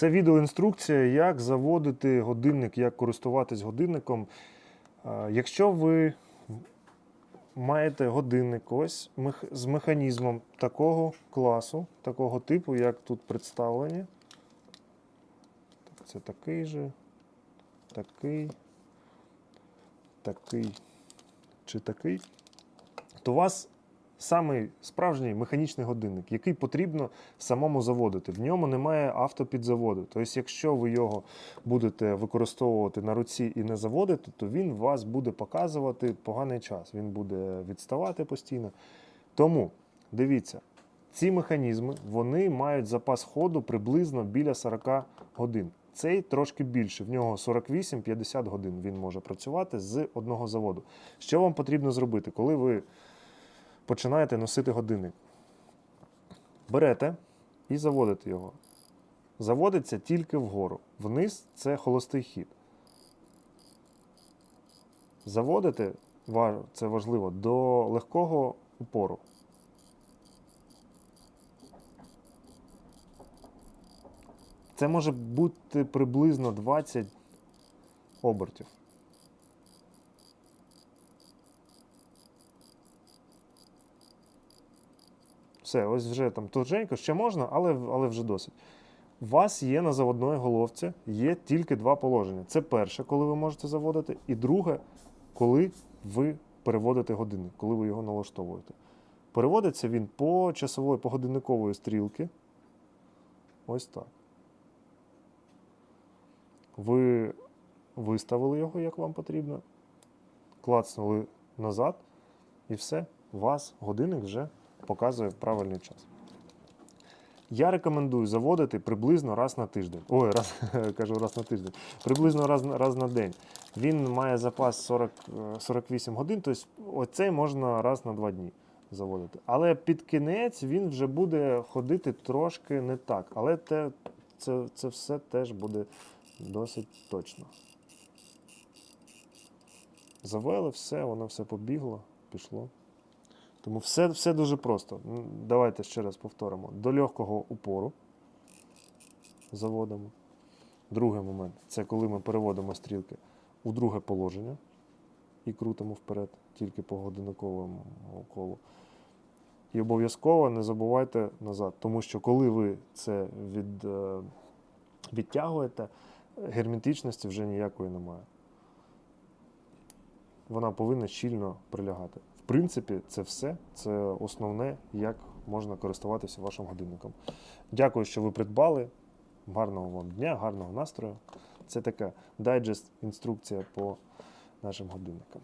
Це відеоінструкція, як заводити годинник, як користуватись годинником. Якщо ви маєте годинник ось з механізмом такого класу, такого типу, як тут представлені. Це такий же, такий, такий чи такий, то у вас самий справжній механічний годинник, який потрібно самому заводити. В ньому немає автопідзаводу. Тобто, якщо ви його будете використовувати на руці і не заводити, то він вас буде показувати поганий час. Він буде відставати постійно. Тому дивіться, ці механізми вони мають запас ходу приблизно біля 40 годин. Цей трошки більше, в нього 48-50 годин він може працювати з одного заводу. Що вам потрібно зробити, коли ви починаєте носити годинник? Берете і заводите його. Заводиться тільки вгору. Вниз це холостий хід. Заводите, це важливо, до легкого упору. Це може бути приблизно 20 обертів. Все, ось вже там туженько, ще можна, але, але вже досить. У вас є на заводної головці є тільки два положення. Це перше, коли ви можете заводити, і друге, коли ви переводите годинник, коли ви його налаштовуєте. Переводиться він по часової, по годинникової стрілки. Ось так. Ви виставили його, як вам потрібно, клацнули назад, і все, у вас годинник вже показує правильний час. Я рекомендую заводити приблизно раз на тиждень. Ой, раз, кажу раз на тиждень. Приблизно раз, раз на день. Він має запас 40, е, 48 годин, тобто оцей можна раз на два дні заводити. Але під кінець він вже буде ходити трошки не так. Але те, це, це все теж буде досить точно. Завели все, воно все побігло, пішло. Тому все, все дуже просто. Давайте ще раз повторимо. До легкого упору заводимо. Другий момент це коли ми переводимо стрілки у друге положення і крутимо вперед, тільки по годинниковому колу. І обов'язково не забувайте назад, тому що коли ви це від, е, відтягуєте, герметичності вже ніякої немає. Вона повинна щільно прилягати. В принципі, це все. Це основне, як можна користуватися вашим годинником. Дякую, що ви придбали. Гарного вам дня, гарного настрою. Це така дайджест інструкція по нашим годинникам.